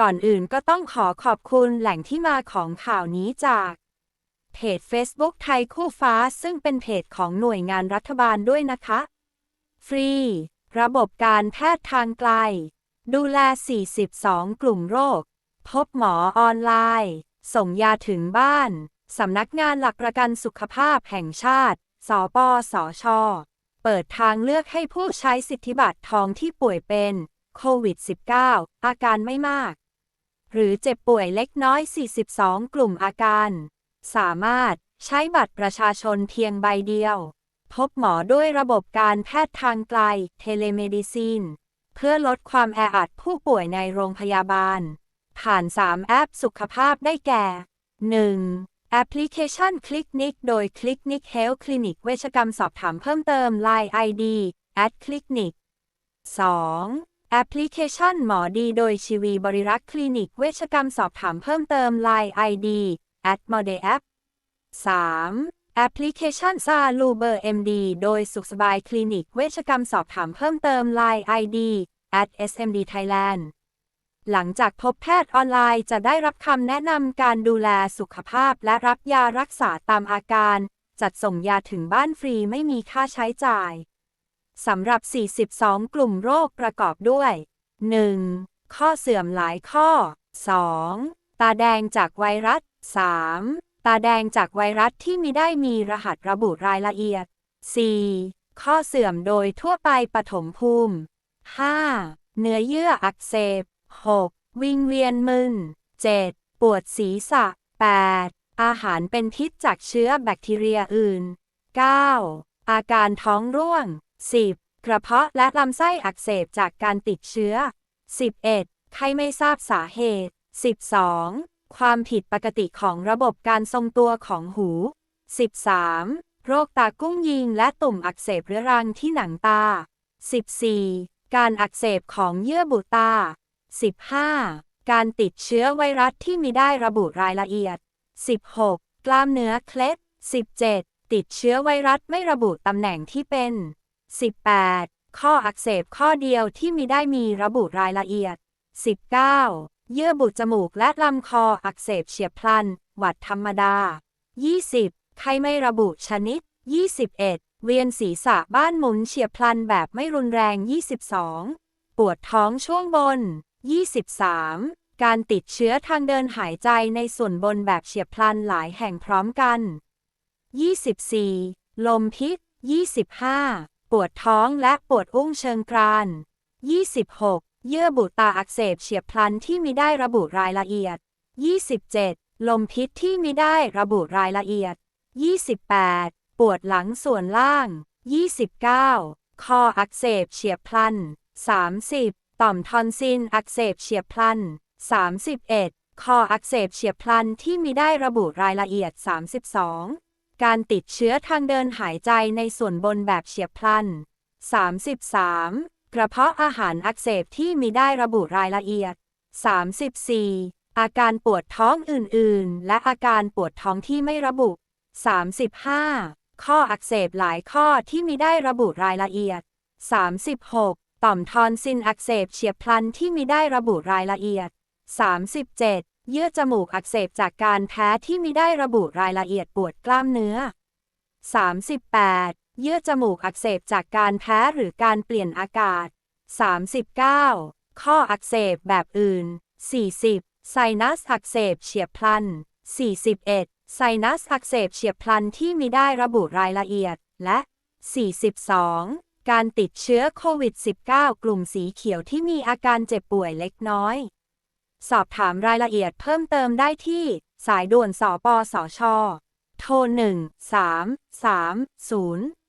ก่อนอื่นก็ต้องขอขอบคุณแหล่งที่มาของข่าวนี้จากเพจ Facebook ไทยคู่ฟ้าซึ่งเป็นเพจของหน่วยงานรัฐบาลด้วยนะคะ ฟรี ระบบการแพทย์ทางไกล ดูแล 42 กลุ่มโรค พบหมอออนไลน์ ส่งยาถึงบ้าน สำนักงานหลักประกันสุขภาพแห่งชาติ สปสช เปิดทางเลือกให้ผู้ใช้สิทธิบัตรทองที่ป่วยเป็นโควิด -19 อาการไม่มาก หรือเจ็บป่วยเล็กน้อย 42 กลุ่มอาการ สามารถใช้บัตรประชาชนเพียงใบเดียว พบหมอด้วยระบบการแพทย์ทางไกล เทเลเมดิซิน เพื่อลดความแออัดผู้ป่วยในโรงพยาบาล ผ่าน 3 แอปสุขภาพได้แก่ 1. แอปพลิเคชันคลิกนิกโดยคลิกนิกเฮลคลินิกเวชกรรมสอบถามเพิ่มเติม Line ID at clinic 2. แอปพลิเคชันหมอดีโดยชีวีบริรักษ์คลินิกเวชกรรมสอบถามเพิ่มเติม Line ID at m o d e app 3. แอปพลิเคชันซาลูเบอร์ MD โดยสุขสบายคลินิกเวชกรรมสอบถามเพิ่มเติม Line ID at smd Thailand หลังจากพบแพทย์ออนไลน์จะได้รับคำแนะนำการดูแลสุขภาพและรับยารักษาตามอาการ จัดส่งยาถึงบ้านฟรีไม่มีค่าใช้จ่าย สำหรับ 42 กลุ่มโรคประกอบด้วย 1. ข้อเสื่อมหลายข้อ 2. ตาแดงจากไวรัส 3. ตาแดงจากไวรัสที่มีได้มีรหัสระบุรายละเอียด 4. ข้อเสื่อมโดยทั่วไปปฐมภูมิ 5. เนื้อเยื่ออักเสบ 6. วิงเวียนมึน 7. ปวดศีรษะ 8. อาหารเป็นพิษจากเชื้อแบคทีเรียอื่น 9. อาการท้องร่วง 10. กระเพาะและลำไส้อักเสบจากการติดเชื้อ 11. ไข้ไม่ทราบสาเหตุ 12. ความผิดปกติของระบบการทรงตัวของหู 13. โรคตากุ้งยิงและตุ่มอักเสบเรื้อรังที่หนังตา 14. การอักเสบของเยื่อบุตา 15. การติดเชื้อไวรัสที่มีได้ระบุรายละเอียด 16. กล้ามเนื้อเคล็ด 17. ติดเชื้อไวรัสไม่ระบุตำแหน่งที่เป็น 18. ข้ออักเสบข้อเดียวที่มีได้มีระบุรายละเอียด 19. เยื่อบุจมูกและลำคออักเสบเฉียบพลัน หวัดธรรมดา 20. ไข้ไม่ระบุชนิด 21. เวียนศีรษะบ้านหมุนเฉียบพลันแบบไม่รุนแรง 22. ปวดท้องช่วงบน 23. การติดเชื้อทางเดินหายใจในส่วนบนแบบเฉียบพลันหลายแห่งพร้อมกัน 24. ลมพิษ 25. ปวดท้องและปวดอุ้งเชิงกราน 26. เยื่อบุตาอักเสบเฉียบพลันที่มีได้ระบุรายละเอียด 27. ลมพิษที่มีได้ระบุรายละเอียด 28. ปวดหลังส่วนล่าง 29. คออักเสบเฉียบพลัน 30. ต่อมทอนซิลอักเสบเฉียบพลัน 31. คออักเสบเฉียบพลันที่มีได้ระบุรายละเอียด 32. การติดเชื้อทางเดินหายใจในส่วนบนแบบเฉียบพลัน 33. กระเพาะอาหารอักเสบที่มีได้ระบุรายละเอียด 34. อาการปวดท้องอื่นๆ และอาการปวดท้องที่ไม่ระบุ 35. ข้ออักเสบหลายข้อที่มีได้ระบุรายละเอียด 36. ต่อมทอนซิลอักเสบเฉียบพลันที่มีได้ระบุรายละเอียด 37. เยื่อจมูกอักเสบจากการแพ้ที่มีได้ระบุรายละเอียดปวดกล้ามเนื้อ 38. เยื่อจมูกอักเสบจากการแพ้หรือการเปลี่ยนอากาศ 39. ข้ออักเสบแบบอื่น 40. ไซนัสอักเสบเฉียบพลัน 41. ไซนัสอักเสบเฉียบพลันที่มีได้ระบุรายละเอียด และ 42. การติดเชื้อโควิด -19 กลุ่มสีเขียวที่มีอาการเจ็บป่วยเล็กน้อย สอบถามรายละเอียดเพิ่มเติมได้ที่ สายด่วนสปสช โทร 1 3 3 0